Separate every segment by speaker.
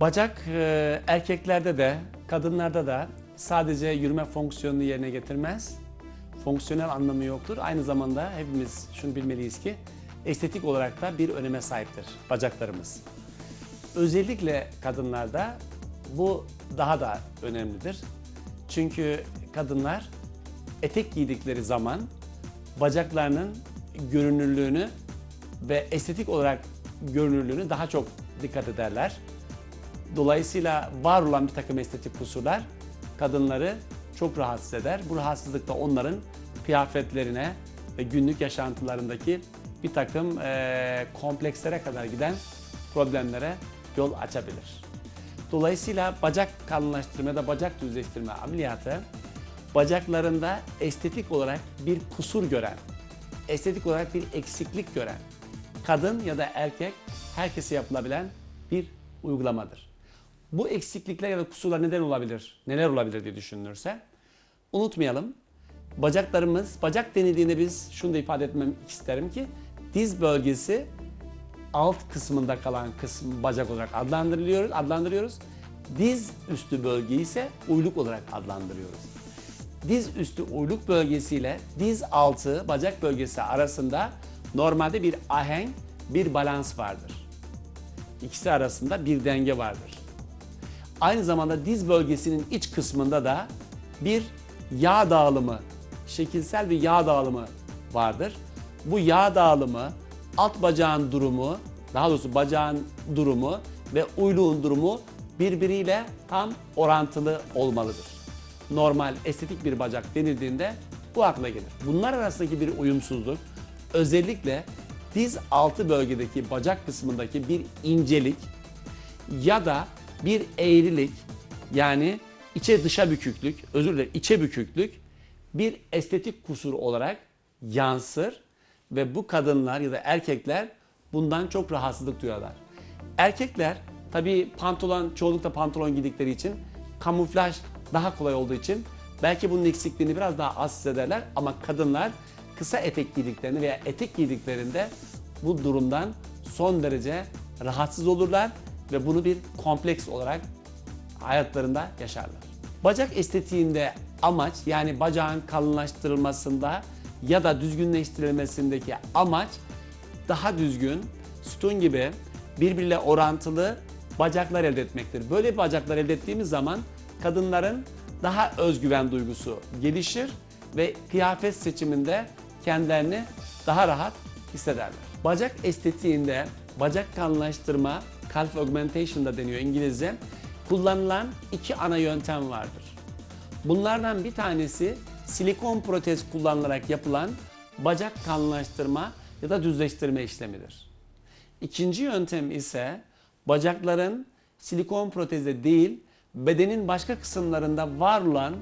Speaker 1: Bacak e, erkeklerde de kadınlarda da sadece yürüme fonksiyonunu yerine getirmez. Fonksiyonel anlamı yoktur. Aynı zamanda hepimiz şunu bilmeliyiz ki estetik olarak da bir öneme sahiptir bacaklarımız. Özellikle kadınlarda bu daha da önemlidir. Çünkü kadınlar etek giydikleri zaman bacaklarının görünürlüğünü ve estetik olarak görünürlüğünü daha çok dikkat ederler. Dolayısıyla var olan bir takım estetik kusurlar kadınları çok rahatsız eder. Bu rahatsızlık da onların kıyafetlerine ve günlük yaşantılarındaki bir takım eee, komplekslere kadar giden problemlere yol açabilir. Dolayısıyla bacak kalınlaştırma da bacak düzleştirme ameliyatı bacaklarında estetik olarak bir kusur gören, estetik olarak bir eksiklik gören kadın ya da erkek herkese yapılabilen bir uygulamadır. Bu eksiklikler ya da kusurlar neden olabilir? Neler olabilir diye düşünülürse unutmayalım. Bacaklarımız, bacak denildiğinde biz şunu da ifade etmem isterim ki diz bölgesi alt kısmında kalan kısım bacak olarak adlandırılıyoruz, adlandırıyoruz. Diz üstü bölgeyi ise uyluk olarak adlandırıyoruz. Diz üstü uyluk bölgesiyle diz altı bacak bölgesi arasında normalde bir ahenk, bir balans vardır. İkisi arasında bir denge vardır. Aynı zamanda diz bölgesinin iç kısmında da bir yağ dağılımı, şekilsel bir yağ dağılımı vardır. Bu yağ dağılımı alt bacağın durumu, daha doğrusu bacağın durumu ve uyluğun durumu birbiriyle tam orantılı olmalıdır. Normal estetik bir bacak denildiğinde bu akla gelir. Bunlar arasındaki bir uyumsuzluk özellikle diz altı bölgedeki bacak kısmındaki bir incelik ya da bir eğrilik yani içe dışa büküklük, özür dilerim içe büküklük bir estetik kusur olarak yansır ve bu kadınlar ya da erkekler bundan çok rahatsızlık duyarlar. Erkekler tabii pantolon, çoğunlukla pantolon giydikleri için kamuflaj daha kolay olduğu için belki bunun eksikliğini biraz daha az hissederler ama kadınlar kısa etek giydiklerini veya etek giydiklerinde bu durumdan son derece rahatsız olurlar ve bunu bir kompleks olarak hayatlarında yaşarlar. Bacak estetiğinde amaç yani bacağın kalınlaştırılmasında ya da düzgünleştirilmesindeki amaç daha düzgün, sütun gibi birbiriyle orantılı bacaklar elde etmektir. Böyle bacaklar elde ettiğimiz zaman kadınların daha özgüven duygusu gelişir ve kıyafet seçiminde kendilerini daha rahat hissederler. Bacak estetiğinde bacak kalınlaştırma, calf augmentation da deniyor İngilizce. Kullanılan iki ana yöntem vardır. Bunlardan bir tanesi silikon protez kullanılarak yapılan bacak kalınlaştırma ya da düzleştirme işlemidir. İkinci yöntem ise bacakların silikon protezde değil, bedenin başka kısımlarında var olan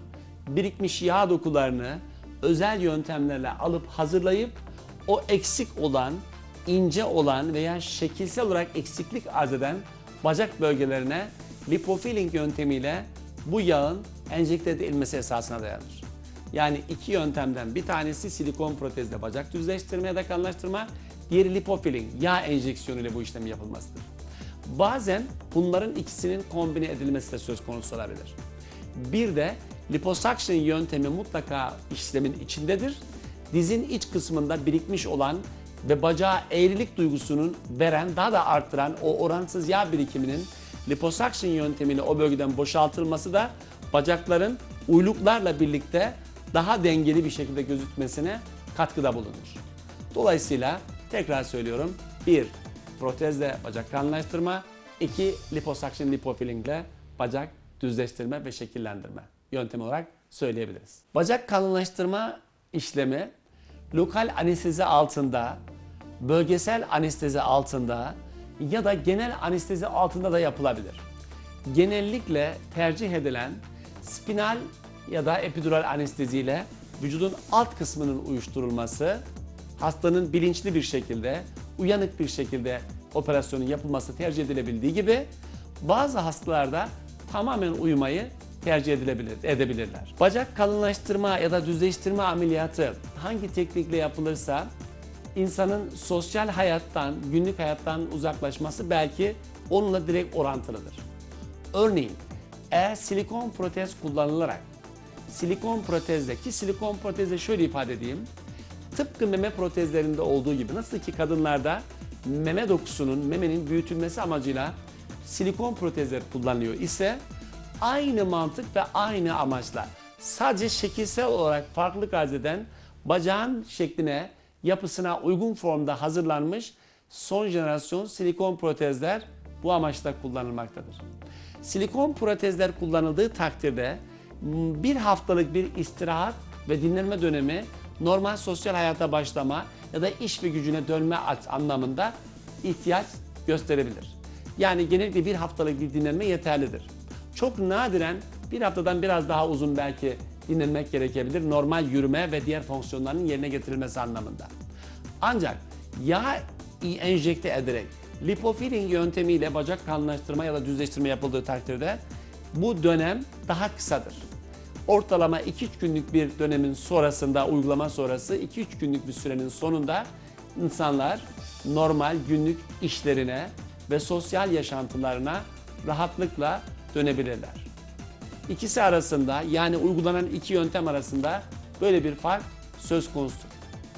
Speaker 1: birikmiş yağ dokularını özel yöntemlerle alıp hazırlayıp o eksik olan, ince olan veya şekilsel olarak eksiklik arz eden bacak bölgelerine lipofilling yöntemiyle bu yağın enjekte edilmesi esasına dayanır. Yani iki yöntemden bir tanesi silikon protezle bacak düzleştirme ya da kalınlaştırma, diğeri lipofilling, yağ enjeksiyonu ile bu işlem yapılmasıdır. Bazen bunların ikisinin kombine edilmesi de söz konusu olabilir. Bir de liposuction yöntemi mutlaka işlemin içindedir. Dizin iç kısmında birikmiş olan ve bacağa eğrilik duygusunun veren, daha da arttıran o oransız yağ birikiminin liposuction yöntemiyle o bölgeden boşaltılması da bacakların uyluklarla birlikte daha dengeli bir şekilde gözükmesine katkıda bulunur. Dolayısıyla tekrar söylüyorum. 1. Protezle bacak kalınlaştırma. 2. Liposuction lipofilling ile bacak düzleştirme ve şekillendirme yöntemi olarak söyleyebiliriz. Bacak kalınlaştırma işlemi lokal anestezi altında, bölgesel anestezi altında ya da genel anestezi altında da yapılabilir. Genellikle tercih edilen spinal ya da epidural anesteziyle vücudun alt kısmının uyuşturulması, hastanın bilinçli bir şekilde, uyanık bir şekilde operasyonun yapılması tercih edilebildiği gibi bazı hastalarda tamamen uyumayı tercih edilebilir, edebilirler. Bacak kalınlaştırma ya da düzleştirme ameliyatı hangi teknikle yapılırsa insanın sosyal hayattan, günlük hayattan uzaklaşması belki onunla direkt orantılıdır. Örneğin eğer silikon protez kullanılarak silikon protezdeki silikon protezde şöyle ifade edeyim. Tıpkı meme protezlerinde olduğu gibi nasıl ki kadınlarda meme dokusunun, memenin büyütülmesi amacıyla silikon protezler kullanılıyor ise aynı mantık ve aynı amaçla sadece şekilsel olarak farklılık arz eden bacağın şekline, yapısına uygun formda hazırlanmış son jenerasyon silikon protezler bu amaçla kullanılmaktadır. Silikon protezler kullanıldığı takdirde bir haftalık bir istirahat ve dinlenme dönemi normal sosyal hayata başlama ya da iş ve gücüne dönme anlamında ihtiyaç gösterebilir. Yani genellikle bir haftalık bir dinlenme yeterlidir. Çok nadiren bir haftadan biraz daha uzun belki dinlenmek gerekebilir. Normal yürüme ve diğer fonksiyonların yerine getirilmesi anlamında. Ancak yağ enjekte ederek lipofilling yöntemiyle bacak kalınlaştırma ya da düzleştirme yapıldığı takdirde bu dönem daha kısadır. Ortalama 2-3 günlük bir dönemin sonrasında, uygulama sonrası 2-3 günlük bir sürenin sonunda insanlar normal günlük işlerine ve sosyal yaşantılarına rahatlıkla dönebilirler. İkisi arasında yani uygulanan iki yöntem arasında böyle bir fark söz konusudur.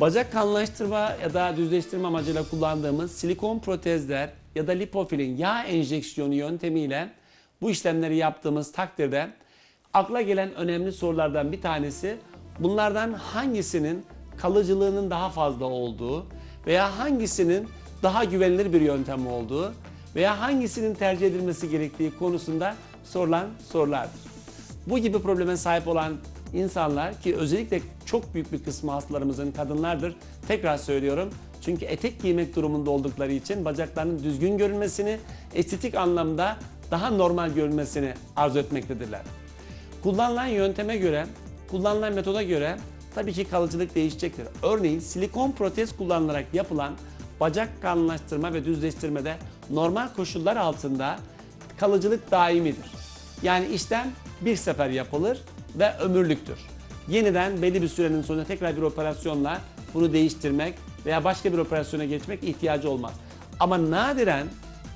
Speaker 1: Bacak kalınlaştırma ya da düzleştirme amacıyla kullandığımız silikon protezler ya da lipofilin yağ enjeksiyonu yöntemiyle bu işlemleri yaptığımız takdirde akla gelen önemli sorulardan bir tanesi bunlardan hangisinin kalıcılığının daha fazla olduğu veya hangisinin daha güvenilir bir yöntem olduğu veya hangisinin tercih edilmesi gerektiği konusunda sorulan sorulardır. Bu gibi probleme sahip olan insanlar ki özellikle çok büyük bir kısmı hastalarımızın kadınlardır. Tekrar söylüyorum. Çünkü etek giymek durumunda oldukları için bacaklarının düzgün görünmesini, estetik anlamda daha normal görünmesini arzu etmektedirler. Kullanılan yönteme göre, kullanılan metoda göre tabii ki kalıcılık değişecektir. Örneğin silikon protez kullanılarak yapılan bacak kalınlaştırma ve düzleştirmede normal koşullar altında kalıcılık daimidir. Yani işlem bir sefer yapılır ve ömürlüktür. Yeniden belli bir sürenin sonunda tekrar bir operasyonla bunu değiştirmek veya başka bir operasyona geçmek ihtiyacı olmaz. Ama nadiren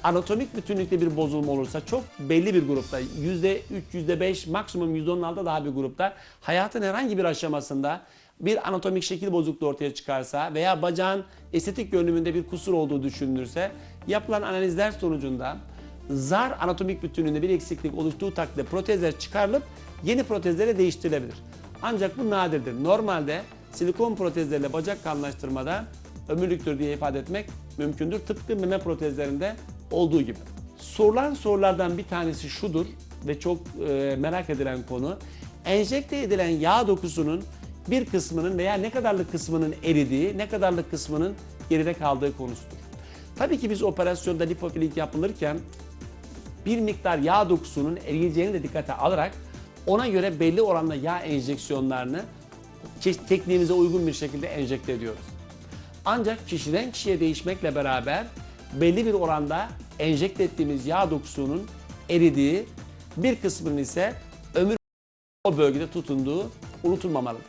Speaker 1: anatomik bütünlükte bir bozulma olursa çok belli bir grupta %3, %5 maksimum %10'un altında daha bir grupta hayatın herhangi bir aşamasında bir anatomik şekil bozukluğu ortaya çıkarsa veya bacağın estetik görünümünde bir kusur olduğu düşünülürse yapılan analizler sonucunda zar anatomik bütünlüğünde bir eksiklik oluştuğu takdirde protezler çıkarılıp yeni protezlere değiştirilebilir. Ancak bu nadirdir. Normalde silikon protezlerle bacak kalınlaştırmada ömürlüktür diye ifade etmek mümkündür. Tıpkı meme protezlerinde olduğu gibi. Sorulan sorulardan bir tanesi şudur ve çok e, merak edilen konu. Enjekte edilen yağ dokusunun bir kısmının veya ne kadarlık kısmının eridiği, ne kadarlık kısmının geride kaldığı konusudur. Tabii ki biz operasyonda lipofilik yapılırken bir miktar yağ dokusunun eriyeceğini de dikkate alarak ona göre belli oranda yağ enjeksiyonlarını tekniğimize uygun bir şekilde enjekte ediyoruz. Ancak kişiden kişiye değişmekle beraber belli bir oranda enjekte ettiğimiz yağ dokusunun eridiği, bir kısmının ise ömür o bölgede tutunduğu unutulmamalıdır.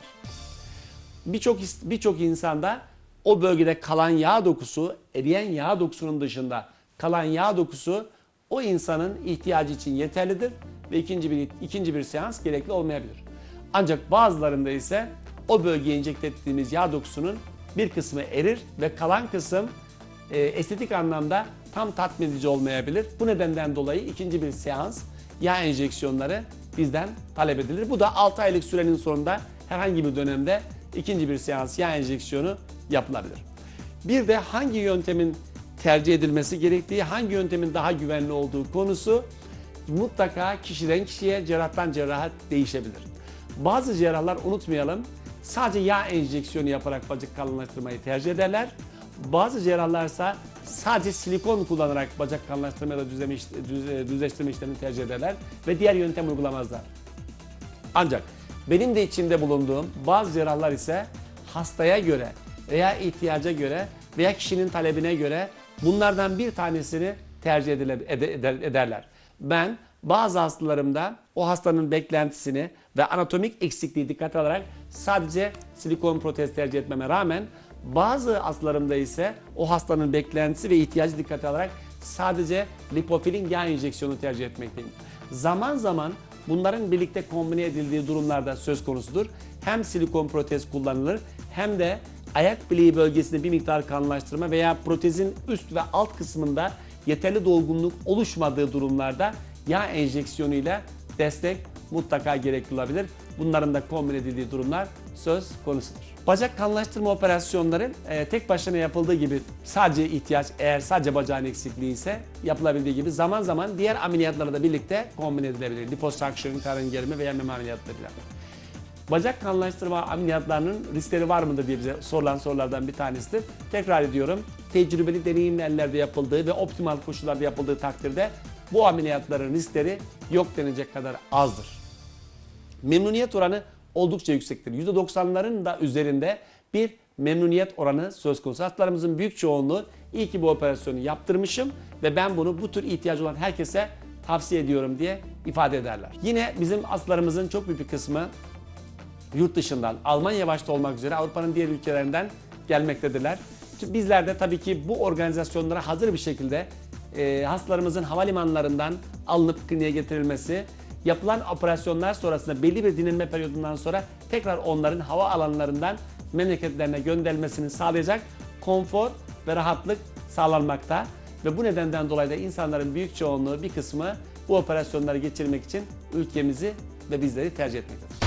Speaker 1: Birçok birçok insanda o bölgede kalan yağ dokusu, eriyen yağ dokusunun dışında kalan yağ dokusu o insanın ihtiyacı için yeterlidir ve ikinci bir ikinci bir seans gerekli olmayabilir. Ancak bazılarında ise o bölgeye enjekte ettiğimiz yağ dokusunun bir kısmı erir ve kalan kısım e, estetik anlamda tam tatmin edici olmayabilir. Bu nedenden dolayı ikinci bir seans yağ enjeksiyonları bizden talep edilir. Bu da 6 aylık sürenin sonunda herhangi bir dönemde ikinci bir seans yağ enjeksiyonu yapılabilir. Bir de hangi yöntemin tercih edilmesi gerektiği, hangi yöntemin daha güvenli olduğu konusu mutlaka kişiden kişiye, cerrahtan cerraha değişebilir. Bazı cerrahlar unutmayalım sadece yağ enjeksiyonu yaparak bacak kalınlaştırmayı tercih ederler. Bazı cerrahlarsa sadece silikon kullanarak bacak kalınlaştırma ya da düz- düzleştirme işlemini tercih ederler ve diğer yöntem uygulamazlar. Ancak benim de içinde bulunduğum bazı cerrahlar ise hastaya göre veya ihtiyaca göre veya kişinin talebine göre bunlardan bir tanesini tercih ederler. Ben bazı hastalarımda o hastanın beklentisini ve anatomik eksikliği dikkate alarak sadece silikon protez tercih etmeme rağmen bazı hastalarımda ise o hastanın beklentisi ve ihtiyacı dikkate alarak sadece lipofilin yağ enjeksiyonu tercih etmekteyim. Zaman zaman bunların birlikte kombine edildiği durumlarda söz konusudur. Hem silikon protez kullanılır hem de ayak bileği bölgesinde bir miktar kanlaştırma veya protezin üst ve alt kısmında yeterli dolgunluk oluşmadığı durumlarda yağ enjeksiyonuyla destek mutlaka gerekli olabilir. Bunların da kombine edildiği durumlar söz konusudur. Bacak kanlaştırma operasyonları e, tek başına yapıldığı gibi sadece ihtiyaç eğer sadece bacağın eksikliği ise yapılabildiği gibi zaman zaman diğer ameliyatlarla da birlikte kombine edilebilir. Liposuction, karın germe veya meme ameliyatlarıyla. Bacak kanlaştırma ameliyatlarının riskleri var mıdır diye bize sorulan sorulardan bir tanesidir. Tekrar ediyorum. Tecrübeli deneyimli ellerde yapıldığı ve optimal koşullarda yapıldığı takdirde bu ameliyatların riskleri yok denecek kadar azdır. Memnuniyet oranı oldukça yüksektir. %90'ların da üzerinde bir memnuniyet oranı söz konusu. Hastalarımızın büyük çoğunluğu iyi ki bu operasyonu yaptırmışım ve ben bunu bu tür ihtiyacı olan herkese tavsiye ediyorum diye ifade ederler. Yine bizim hastalarımızın çok büyük bir kısmı yurt dışından, Almanya başta olmak üzere Avrupa'nın diğer ülkelerinden gelmektedirler. Bizler de tabii ki bu organizasyonlara hazır bir şekilde e, hastalarımızın havalimanlarından alınıp kliniğe getirilmesi, yapılan operasyonlar sonrasında belli bir dinlenme periyodundan sonra tekrar onların hava alanlarından memleketlerine gönderilmesini sağlayacak konfor ve rahatlık sağlanmakta. Ve bu nedenden dolayı da insanların büyük çoğunluğu bir kısmı bu operasyonları geçirmek için ülkemizi ve bizleri tercih etmektedir.